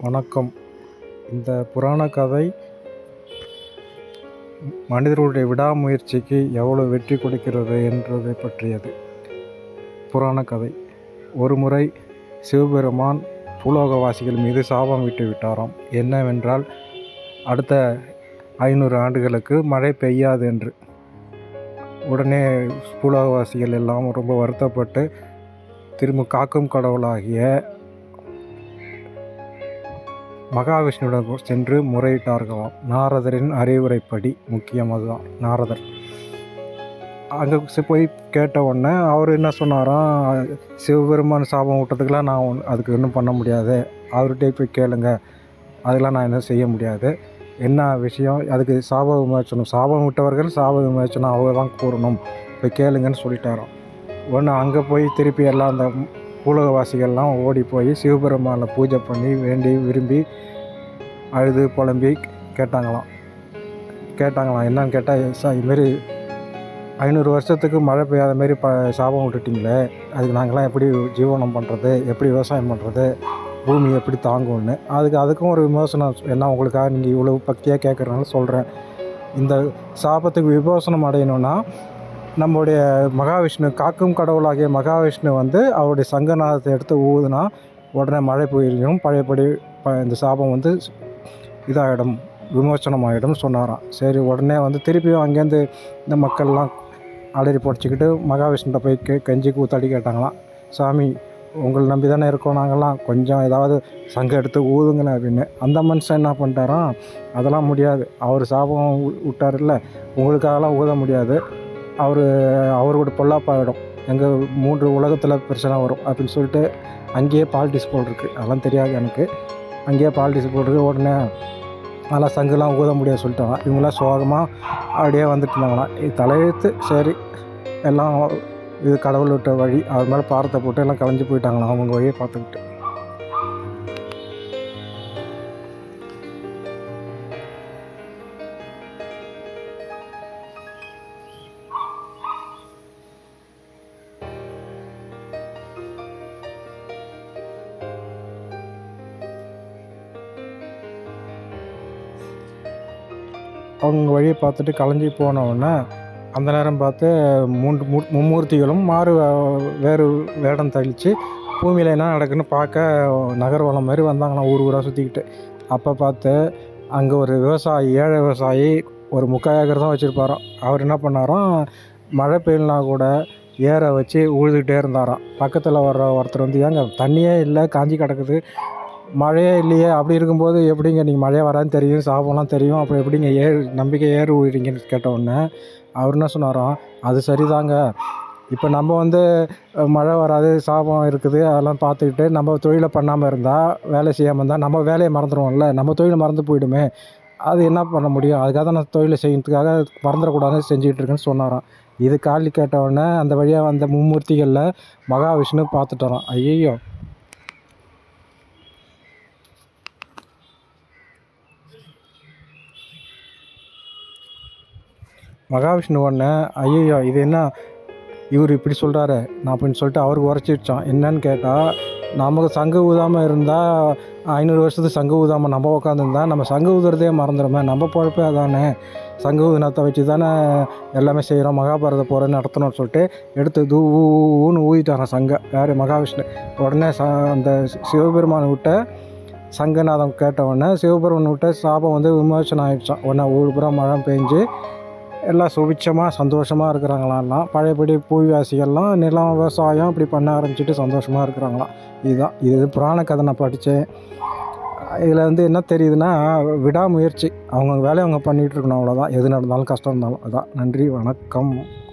வணக்கம். இந்த புராண கதை மனிதர்களுடைய விடாமுயற்சிக்கு எவ்வளோ வெற்றி கொடுக்கிறது என்றதை பற்றியது. புராண கதை. ஒரு முறை சிவபெருமான் பூலோகவாசிகள் மீது சாபம் விட்டு விட்டாராம். என்னவென்றால் அடுத்த ஐநூறு ஆண்டுகளுக்கு மழை பெய்யாது என்று. உடனே பூலோகவாசிகள் எல்லாம் ரொம்ப வருத்தப்பட்டு திரும்ப காக்கும் கடவுளாகிய மகாவிஷ்ணுவிடம் சென்று முறையிட்டார்களாம் நாரதரின் அறிவுரைப்படி முக்கியம் அதுதான். நாரதர். அங்கே போய் கேட்ட உடனே அவர் என்ன சொன்னாராம் சிவபெருமான் சாபம் விட்டதுக்கெலாம் நான் ஒன் அதுக்கு ஒன்றும் பண்ண முடியாது. அவர்கிட்ட போய் கேளுங்க. அதெல்லாம் நான் என்ன செய்ய முடியாது. என்ன விஷயம்? அதுக்கு சாப விமோச்சனம். சாபம் விட்டவர்கள் சாப விமோச்சனம் அவங்க தான் கூறணும். போய் கேளுங்கன்னு சொல்லிட்டாராம். ஒன்று அங்கே போய் திருப்பி எல்லாம் அந்த பூலகவாசிகள்லாம் ஓடி போய் சிவபெருமானை பூஜை பண்ணி வேண்டி விரும்பி அழுது புலம்பி கேட்டாங்களாம். கேட்டாங்களாம். என்னன்னு கேட்டால் சார் இதுமாரி ஐநூறு வருஷத்துக்கு மழை பெய்யாத மாரி ப சாபம் விட்டுட்டிங்களே. அதுக்கு நாங்களாம் எப்படி ஜீவனம் பண்ணுறது எப்படி விவசாயம் பண்ணுறது பூமி எப்படி தாங்கும்னு. அதுக்கு அதுக்கும் ஒரு விமோசனம் என்ன உங்களுக்காக நீங்கள் இவ்வளோ பக்தியாக கேட்குறதுனால சொல்கிறேன் இந்த சாபத்துக்கு விமோசனம் அடையணும்னா நம்முடைய மகாவிஷ்ணு காக்கும் கடவுளாகிய மகாவிஷ்ணு வந்து அவருடைய சங்கநாதத்தை எடுத்து ஊதுனா உடனே மழை பெய்யும். பழையபடி ப இந்த சாபம் வந்து இதாகிடும் விமோசனம் ஆகிடும் சொன்னாராம். சரி உடனே வந்து திருப்பியும் அங்கேருந்து இந்த மக்கள்லாம் அலறி பொடிச்சிக்கிட்டு மகாவிஷ்ணுகிட்ட போய் கெ கெஞ்சி கூத்தாடி கேட்டாங்களாம். சாமி உங்களை நம்பி தானே இருக்கோம் நாங்கள்லாம். கொஞ்சம் ஏதாவது சங்கம் எடுத்து ஊதுங்களேன் அப்படின்னு. அந்த மனுஷன் என்ன பண்ணிட்டாராம் அதெல்லாம் முடியாது. அவர் சாபம் விட்டார் விட்டாருல்ல. உங்களுக்காகலாம் ஊத முடியாது. அவர் அவரோட பொல்லாப்பாயிடும் எங்கள் மூன்று உலகத்தில் பிரச்சனை வரும் அப்படின்னு சொல்லிட்டு அங்கேயே பாலிட்டிக்ஸ் போல் இருக்குது அதெல்லாம் தெரியாது எனக்கு. அங்கேயே பாலிட்டிக்ஸ் போட்டிருக்கு உடனே நல்லா சங்குலாம் ஊத முடியாது சொல்லிட்டாங்க. இவங்களாம் சோகமாக அப்படியே வந்துட்டு இருந்தாங்களாம். இது தலையெழுத்து சரி. எல்லாம் இது கடவுள் விட்ட வழி. அது மேலே பாரத்தை போட்டு எல்லாம் கலைஞ்சு போயிட்டாங்களாம். அவங்க வழியை பார்த்துக்கிட்டு. அவங்க வழியை பார்த்துட்டு கலைஞ்சி போனவுடனே அந்த நேரம் பார்த்து மூன்று மு மும்மூர்த்திகளும் மாறு வே- வேறு வேடம் தெளித்து பூமியில் என்ன நடக்குன்னு பார்க்க நகர்வலம் மாதிரி வந்தாங்களாம் ஊர் ஊராக சுற்றிக்கிட்டு அப்போ பார்த்து அங்கே ஒரு விவசாயி ஏழை விவசாயி ஒரு முக்கால் ஏக்கர் தான் வச்சுருப்பாராம். அவர் என்ன பண்ணாராம் மழை பெய்யலனா கூட ஏரை வச்சு உழுதுகிட்டே இருந்தாராம். பக்கத்தில் வர்ற ஒருத்தர் வந்து ஏங்க தண்ணியே இல்லை காஞ்சி கிடக்குது. மழையே இல்லையே அப்படி இருக்கும்போது எப்படிங்க நீங்கள் மழையே வராதுன்னு தெரியும் சாபம்லாம் தெரியும். அப்புறம் எப்படிங்க ஏர் நம்பிக்கை ஏறு விடுறீங்கன்னு கேட்ட அவர் என்ன சொன்னாராம் அது சரிதாங்க. இப்போ நம்ம வந்து மழை வராது சாபம் இருக்குது அதெல்லாம் பார்த்துக்கிட்டு நம்ம தொழிலை பண்ணாமல் இருந்தால் வேலை செய்யாமல் இருந்தால் நம்ம வேலையை மறந்துடுவோம்ல நம்ம தொழிலை மறந்து போயிடுமே. அது என்ன பண்ண முடியும்? அதுக்காக தான் நான் தொழிலை செய்யறதுக்காக மறந்துடக்கூடாதுன்னு செஞ்சுக்கிட்டு இருக்கேன்னு சொன்னாராம். இது காலி கேட்டவுடனே அந்த வழியாக வந்த மும்மூர்த்திகளில் மகாவிஷ்ணு பார்த்துட்டாராம். ஐயோ மகாவிஷ்ணு உடனே ஐயோ இது என்ன? இவர் இப்படி சொல்கிறாரு நான் அப்படின்னு சொல்லிட்டு அவருக்கு உரைச்சி வச்சான் என்னன்னு கேட்டால் நமக்கு சங்கு ஊதாமல் இருந்தால் ஐநூறு வருஷத்துக்கு சங்கு ஊதாமல் நம்ம உட்காந்துருந்தா நம்ம சங்கு ஊதுறதே மறந்துடுமே நம்ம பொழப்பே அதானே. சங்கு ஊதினத்தை வச்சு தானே எல்லாமே செய்கிறோம் மகாபாரத போரை நடத்தணும்னு சொல்லிட்டு எடுத்து தூ ஊ ஊன்னு ஊதிட்டாரான் சங்க. யார்? மகாவிஷ்ணு. உடனே ச அந்த சிவபெருமானை விட்ட சங்கநாதம் கேட்ட உடனே சிவபெருமான் விட்ட சாபம் வந்து விமோசனம் ஆயிடுச்சான் உடனே ஊர் பூரா மழை பெஞ்சு எல்லாம் சுபிட்சமாக சந்தோஷமாக இருக்கிறாங்களாம் எல்லாம். பழையபடி பூவிவாசிகள்லாம் நிலம் விவசாயம் இப்படி பண்ண ஆரம்பிச்சிட்டு சந்தோஷமாக இருக்கிறாங்களாம். இதுதான். இது புராண கதை நான் படித்தேன். இதில் வந்து என்ன தெரியுதுன்னா விடாமுயற்சி. அவங்க வேலையை அவங்க பண்ணிகிட்டு இருக்கணும் அவ்வளோதான் எது நடந்தாலும் கஷ்டம் இருந்தாலும். அதான். நன்றி வணக்கம்.